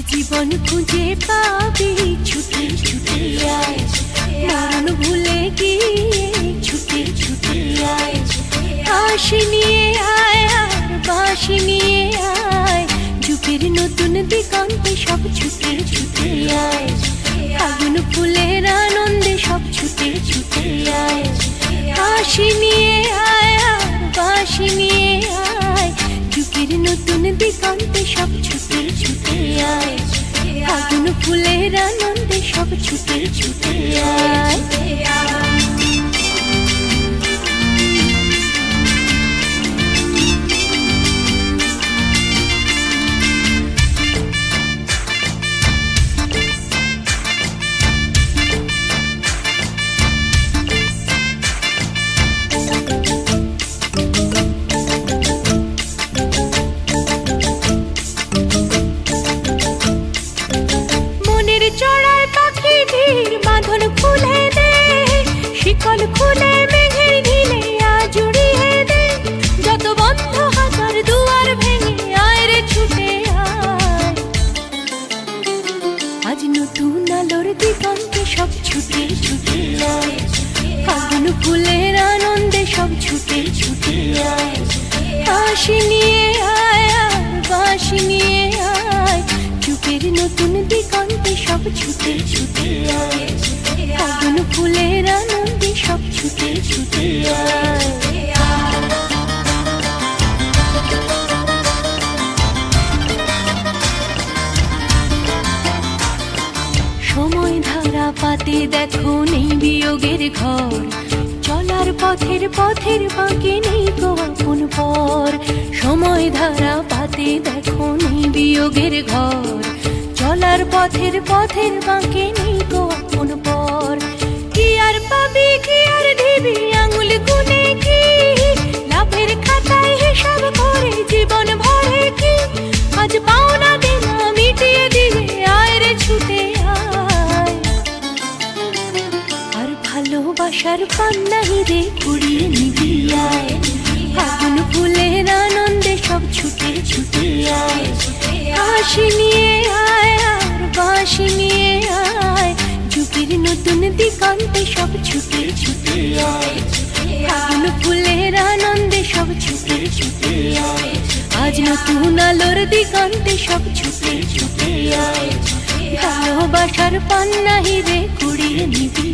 জীবন খুঁজে পাবি। ছুটে ছুটে আয়। ভুলে গিয়ে ছুটে ছুটে আয়। নিয়ে আয় বাসি নিয়ে আয়। যুগের নতুন দিগন্তে সব ছুটে ছুটে আয়। ফাগুন ফুলের আনন্দে সব ছুটে ছুটে আয়। হাসি নিয়ে নতুন দিগন্তে সব ছুটে ছুটে আয়। ফাগুন ফুলের আনন্দে সব ছুটে ছুটে আয়। ছুটে ছুটে আয়। ফাগুন ফুলের আনন্দে সব ছুটে ছুটে আয়। হাসি নিয়ে আয় আর বাঁশি নিয়ে আয়। চুপের নতুন দিগন্তে সব ছুটে ছুটে আয়। ফাগুন ফুলের আনন্দে সময় ধারা পাতে দেখো নেই বিয়োগের ঘর। চলার পথের পথের বাঁকে নেই তো আপন পর। সময় ধারা পাতে দেখো নেই বিয়োগের ঘর। চলার পথের পথের বাঁকে নেই তো আপন পর। ভালোবাসার পান্নাহি রে কুড়িয়ে নিবি আয়। ফাগুন ফুলের আনন্দে সব ছুটে ছুটে আয়। হাসি নিয়ে আয় আর বাসি নিয়ে আয়। যুগের নতুন দিগন্তে সব ছুটে ছুটে আয়। ফাগুন ফুলের আনন্দে সব ছুটে ছুটে আয়। আজ নতুন আলোর দিগন্তে সব ছুটে ছুটে আয়। ভালোবাসার পান্নাহি রে কুড়িয়ে নিবি